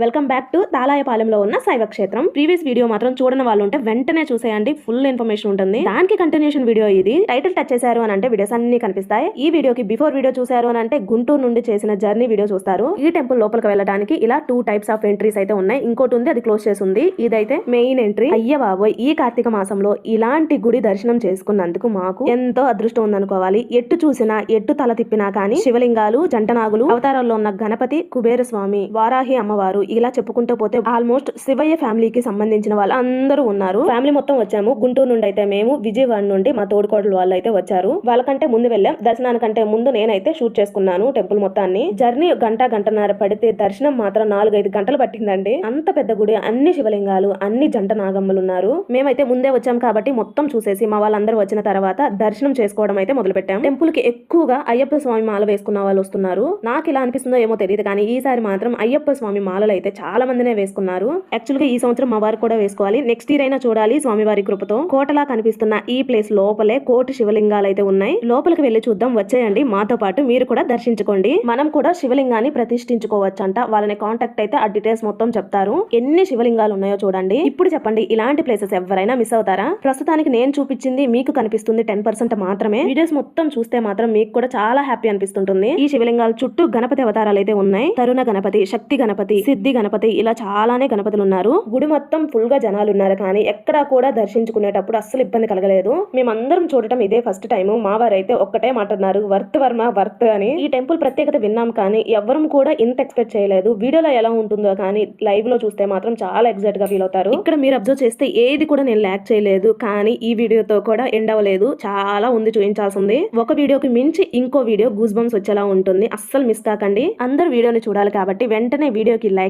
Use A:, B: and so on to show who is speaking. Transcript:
A: Welcome back to తాలాయపాలెంలో ఉన్న శైవ క్షేత్రం ప్రీవియస్ వీడియో మాత్రం చూడని వాళ్ళు ఉంటే వెంటనే చూసేయండి. ఫుల్ ఇన్ఫర్మేషన్ ఉంటుంది. దానికి కంటిన్యూషన్ వీడియో ఇది. టైటిల్ టచ్ చేశారు అని అంటే వీడియోస్ అన్ని కనిపిస్తాయి. ఈ వీడియోకి బిఫోర్ వీడియో చూశారు అని అంటే గుంటూరు నుండి చేసిన జర్నీ వీడియో చూస్తారు. ఈ టెంపుల్ లోపలికి వెళ్ళడానికి ఇలా టూ టైప్స్ ఆఫ్ ఎంట్రీస్ అయితే ఉన్నాయి. ఇంకోటి ఉంది అది క్లోజ్ చేసి ఉంది. ఇదైతే మెయిన్ ఎంట్రీ అయ్య బాబోయ్ ఈ కార్తీక మాసంలో ఇలాంటి గుడి దర్శనం చేసుకున్నందుకు మాకు ఎంతో అదృష్టం ఉందనుకోవాలి. ఎట్టు చూసినా ఎట్టు తల తిప్పినా కానీ శివలింగాలు జంటనాగులు అవతారాల్లో ఉన్న గణపతి కుబేర స్వామి వారాహి అమ్మవారు ఇలా చెప్పుకుంటూ పోతే ఆల్మోస్ట్ శివయ్య ఫ్యామిలీకి సంబంధించిన వాళ్ళు అందరూ ఉన్నారు. ఫ్యామిలీ మొత్తం వచ్చాము. గుంటూరు నుండి అయితే మేము విజయవాడ నుండి మా తోడుకోడలు వాళ్ళు అయితే వచ్చారు. వాళ్ళకంటే ముందు వెళ్ళాం. దర్శనానికంటే ముందు నేనైతే షూట్ చేసుకున్నాను టెంపుల్ మొత్తాన్ని. జర్నీ గంట గంటన్నర పడితే దర్శనం మాత్రం నాలుగైదు గంటలు పట్టిందండి. అంత పెద్ద గుడి అన్ని శివలింగాలు అన్ని జంట నాగమ్మలు ఉన్నారు. మేమైతే ముందే వచ్చాం కాబట్టి మొత్తం చూసేసి మా వాళ్ళందరూ వచ్చిన తర్వాత దర్శనం చేసుకోవడం అయితే మొదలు పెట్టాం టెంపుల్కి ఎక్కువగా అయ్యప్ప స్వామి మాల వేసుకున్న వాళ్ళు వస్తున్నారు. నాకు ఇలా అనిపిస్తుందో ఏమో తెలియదు కానీ ఈసారి మాత్రం అయ్యప్ప స్వామి మాలలు అయితే చాలా మందినే వేసుకున్నారు. యాక్చువల్గా ఈ సంవత్సరం మా వారు కూడా వేసుకోవాలి. నెక్స్ట్ ఇయర్ అయినా చూడాలి స్వామివారి కృపతో. కోటలా కనిపిస్తున్న ఈ ప్లేస్ లోపలే కోటి శివలింగాలు అయితే ఉన్నాయి. లోపలికి వెళ్ళి చూద్దాం వచ్చేయండి. మాతో పాటు మీరు కూడా దర్శించుకోండి. మనం కూడా శివలింగాన్ని ప్రతిష్ఠించుకోవచ్చంట. వాళ్ళని కాంటాక్ట్ అయితే ఆ డీటెయిల్స్ మొత్తం చెప్తారు. ఎన్ని శివలింగాలు ఉన్నాయో చూడండి. ఇప్పుడు చెప్పండి ఇలాంటి ప్లేసెస్ ఎవరైనా మిస్ అవుతారా? ప్రస్తుతానికి నేను చూపించింది మీకు కనిపిస్తుంది టెన్ పర్సెంట్ మాత్రమే. వీడియోస్ మొత్తం చూస్తే మాత్రం మీకు కూడా చాలా హ్యాపీ అనిపిస్తుంటుంది. ఈ శివలింగాల చుట్టూ గణపతి అవతారాలు అయితే ఉన్నాయి. తరుణ గణపతి శక్తి గణపతి సిద్ధి గణపతి ఇలా చాలానే గణపతులు ఉన్నారు గుడి మొత్తం ఫుల్గా జనాలు ఉన్నారు కానీ ఎక్కడా కూడా దర్శించుకునేటప్పుడు అస్సలు ఇబ్బంది కలగలేదు. మేమందరం చూడటం ఇదే ఫస్ట్ టైం మా వారైతే ఒక్కటే మాట అన్నారు వర్త్ వర్మ వర్త్ అని. ఈ టెంపుల్ ప్రత్యేకత విన్నాం కానీ ఎవ్వరం కూడా ఇంత ఎక్స్పెక్ట్ చేయలేదు. వీడియోలో ఎలా ఉంటుందో కానీ లైవ్లో చూస్తే మాత్రం చాలా ఎగ్జైట్గా ఫీల్ అవుతారు. ఇక్కడ మీరు అబ్జర్వ్ చేస్తే ఏది కూడా నేను ల్యాక్ చేయలేదు. కానీ ఈ వీడియోతో కూడా ఎండ్ అవ్వలేదు. చాలా ఉంది చూపించాల్సింది. ఒక వీడియోకి మించి ఇంకో వీడియో గూస్ బంప్స్ వచ్చేలా ఉంటుంది. అస్సలు మిస్ కాకండి. అందరు వీడియోని చూడాలి కాబట్టి వెంటనే వీడియోకి లైక్